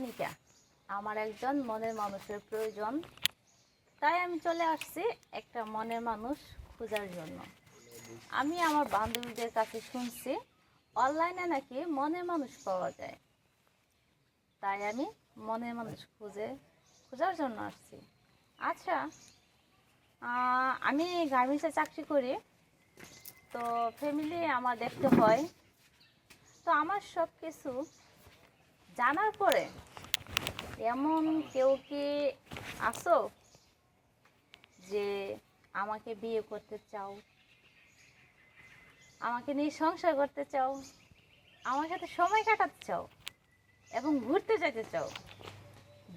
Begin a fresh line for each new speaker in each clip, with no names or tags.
কণিকা আমার একজন মনের মানুষের প্রয়োজন। তাই আমি চলে আসছি একটা মনের মানুষ খোঁজার জন্য। আমি আমার বান্ধবীদের কাছে শুনছি, অনলাইনে নাকি মনের মানুষ পাওয়া যায়। তাই আমি মনের মানুষ খুঁজে, খোঁজার জন্য আসছি। আচ্ছা আমি গার্মেন্টসে চাকরি করি, তো ফ্যামিলি আমার দেখতে হয়। তো আমার সব কিছু জানার পরে এমন কেউ কি আসো যে আমাকে বিয়ে করতে চাও? আমাকে নিয়ে সংসার করতে চাও? আমার সাথে সময় কাটাতে চাও? এবং ঘুরতে যেতে চাও?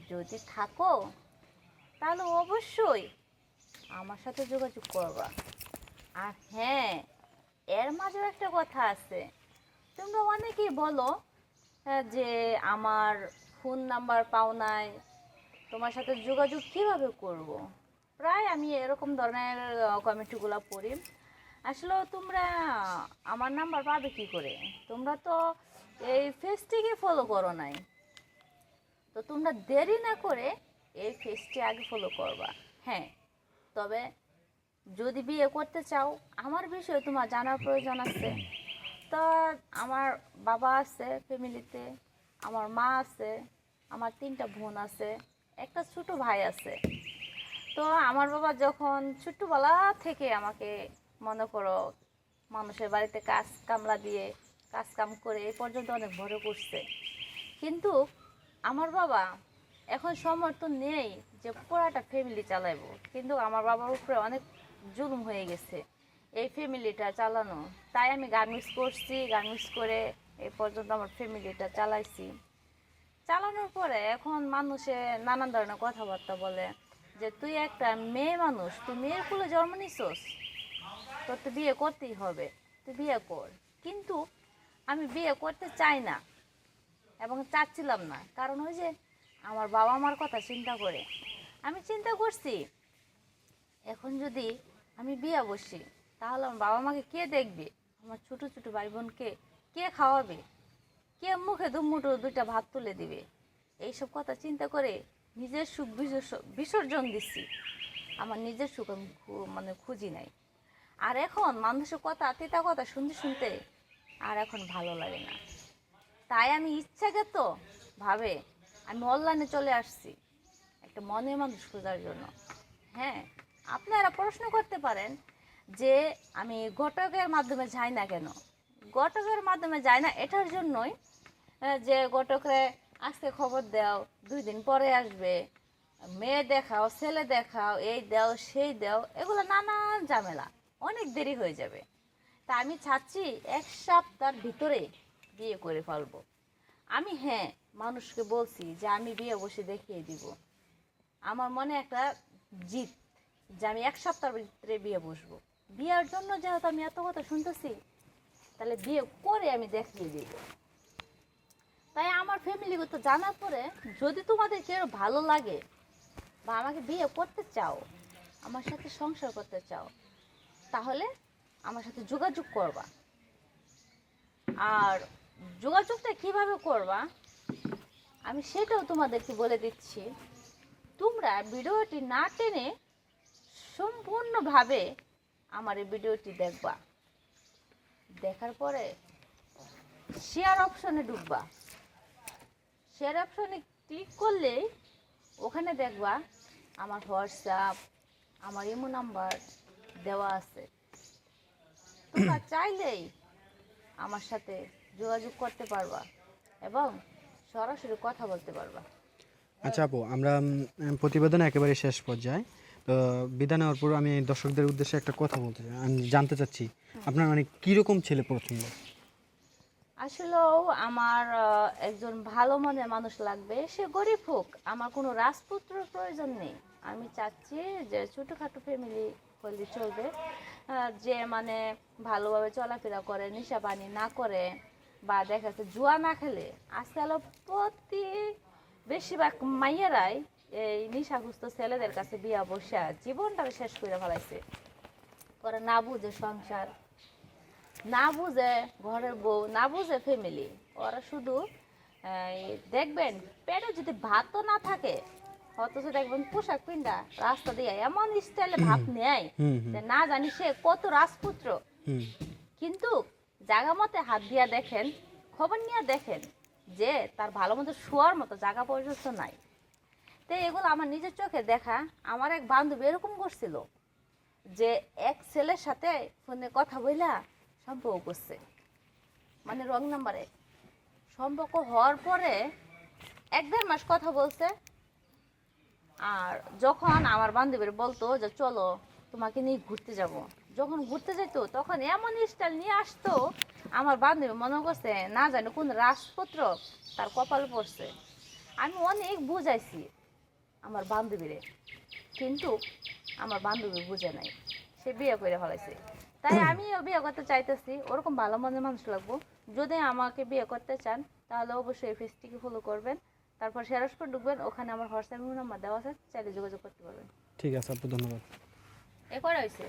যদি থাকো, তাহলে অবশ্যই আমার সাথে যোগাযোগ করবা। আর হ্যাঁ এর মাঝেও একটা কথা আছে। তোমরা অনেকেই বলো যে আমার ফোন নাম্বার পাও নাই, তোমার সাথে যোগাযোগ কীভাবে করব। প্রায় আমি এরকম ধরনের কমেন্টগুলো পড়ি। আসলে তোমরা আমার নাম্বার পাবে কি করে? তোমরা তো এই ফেসটিকে ফলো করো নাই। তো তোমরা দেরি না করে এই ফেসটি আগে ফলো করবা। হ্যাঁ তবে যদি বিয়ে করতে চাও, আমার বিষয়ে তোমার জানার প্রয়োজন আছে। তো আমার বাবা আছে ফ্যামিলিতে আমার মা আছে। আমার তিনটা বোন আছে, একটা ছোট ভাই আছে। তো আমার বাবা যখন ছোট্টবেলা থেকে আমাকে মনে করো মানুষের বাড়িতে কাজ কামলা দিয়ে কাজ কাম করে এই পর্যন্ত অনেক বড় করছে। কিন্তু আমার বাবা এখন সমর্থন নেই যে পুরাটা ফ্যামিলি চালাইবো। কিন্তু আমার বাবার উপরে অনেক জুলুম হয়ে গেছে এই ফ্যামিলিটা চালানো। তাই আমি গার্মেন্টস করছি, গার্মেন্টস করে এই পর্যন্ত আমার ফ্যামিলিটা চালাইছি। চালানোর পরে এখন মানুষে নানান ধরনের কথাবার্তা বলে যে, তুই একটা মেয়ে মানুষ, তুই মেয়ের কুলে জন্ম নিছোস, তোর তো বিয়ে করতেই হবে, তুই বিয়ে কর। কিন্তু আমি বিয়ে করতে চাই না এবং চাচ্ছিলাম না। কারণ ওই যে আমার বাবা মার কথা চিন্তা করে। আমি চিন্তা করছি, এখন যদি আমি বিয়ে বসি, তাহলে আমার বাবা মাকে কে দেখবে? আমার ছোটো ছোটো ভাই বোনকে কে খাওয়াবে? কে মুখে দুমুটো দুইটা ভাত তুলে দিবে? এইসব কথা চিন্তা করে নিজের সুখ বিসর্জন দিচ্ছি। আমার নিজের সুখ আমি মানে খুঁজি নাই। আর এখন মানুষের কথা, তিতা কথা শুনতে শুনতে আর এখন ভালো লাগে না। তাই আমি ইচ্ছাগত ভাবে আমি অনলাইনে চলে আসছি একটা মনের মানুষ খোঁজার জন্য। হ্যাঁ আপনারা প্রশ্ন করতে পারেন যে আমি ঘটকের মাধ্যমে যাই না কেন? ঘটকের মাধ্যমে যায় না, এটার জন্যই যে ঘটকরে আজকে খবর দাও, দুই দিন পরে আসবে, মেয়ে দেখাও, ছেলে দেখাও, এই দাও, সেই দাও, এগুলো নানান ঝামেলা, অনেক দেরি হয়ে যাবে। তা আমি চাচ্ছি এক সপ্তাহের ভিতরে বিয়ে করে ফেলব। আমি হ্যাঁ মানুষকে বলছি যে আমি বিয়ে বসে দেখিয়ে দিব। আমার মনে একটা জিত যে আমি এক সপ্তাহের ভিতরে বিয়ে বসবো। বিয়ের জন্য যেহেতু আমি এত কথা শুনতেছি তাহলে বিয়ে করে আমি দেখিয়ে দিব। তাই আমার ফ্যামিলিগত জানার পরে যদি তোমাদের কেউ ভালো লাগে বা আমাকে বিয়ে করতে চাও, আমার সাথে সংসার করতে চাও, তাহলে আমার সাথে যোগাযোগ করবা। আর যোগাযোগটা কীভাবে করবা, আমি সেটাও তোমাদেরকে বলে দিচ্ছি। তোমরা ভিডিওটি না টেনে সম্পূর্ণভাবে আমার এই ভিডিওটি দেখবা। দেখার পরে শেয়ার অপশনে ঢুকবা। শেয়ার অপশনে ক্লিক করলেই ওখানে দেখবা আমার হোয়াটসঅ্যাপ আমার ইমো নাম্বার দেওয়া আছে। তোমরা চাইলেই আমার সাথে যোগাযোগ করতে পারবা এবং সরাসরি কথা বলতে পারবা।
আচ্ছা আপু, আমরা প্রতিবেদন একেবারে শেষ পর্যায়ে। তো বিদায় নেওয়ার পর আমি দর্শকদের উদ্দেশ্যে একটা কথা বলতে চাই। আমি জানতে চাচ্ছি, আপনার মানে কীরকম ছেলে পছন্দ
আসলেও আমার একজন ভালো মনের মানুষ লাগবে। সে গরিব হোক, আমার কোনো রাজপুত্রের প্রয়োজন নেই। আমি চাচ্ছি যে ছোটোখাটো ফ্যামিলি হলে চলবে। যে মানে ভালোভাবে চলাফেরা করে, নেশা পানি না করে, বা দেখা যাচ্ছে জুয়া না খেলে। আজকাল প্রতি বেশিরভাগ মাইয়েরাই এই নেশাগ্রস্ত ছেলেদের কাছে বিয়া বসে জীবনটা শেষ করে ফেলাইছে। করে না বুঝে সংসার না বুঝে ঘরের বউ না বুঝে ফ্যামিলি ওরা শুধু দেখবেন পেটে যদি ভাতও না থাকে অথচ দেখবেন পোশাক পিন্ডা রাস্তা দিয়ে এমন স্টাইলে ভাত নেয় যে না জানি সে কত রাজপুত্র। কিন্তু জাগা মতে হাত দিয়া দেখেন খবর নিয়ে দেখেন যে তার ভালো মতো শোয়ার মতো জায়গা পর্যন্ত নাই। তো এগুলো আমার নিজের চোখে দেখা, আমার এক বান্ধবী এরকম করছিল যে এক ছেলের সাথে ফোনে কথা বইলা সম্পর্ক করছে। মানে রং নাম্বারে। সম্পর্ক হওয়ার পরে এক দেড় মাস কথা বলছে আর যখন আমার বান্ধবীর বলতো যে, চলো তোমাকে নিয়ে ঘুরতে যাব। যখন ঘুরতে যেত তখন এমন স্টাইল নিয়ে আসতো, আমার বান্ধবী মনে করছে না জানি কোন রাজপত্র তার কপাল পড়ছে। আমি অনেক বুঝাইছি। আমার বান্ধবীরে। কিন্তু আমার বান্ধবী বুঝে নাই। সে বিয়ে করে ফেলাইছে। তাই আমিও বিয়ে করতে চাইতেছি। ওরকম ভালো মনের মানুষ লাগবো। যদি আমাকে বিয়ে করতে চান তাহলে অবশ্যই ফেসটিকে ফলো করবেন। তারপর সেরাসপুর ঢুকবেন। ওখানে আমার হোয়াটসঅ্যাপ নাম্বার দেওয়া আছে। চাইলে যোগাযোগ করতে পারবেন।
ঠিক আছে আপু ধন্যবাদ।
এ করা হয়েছে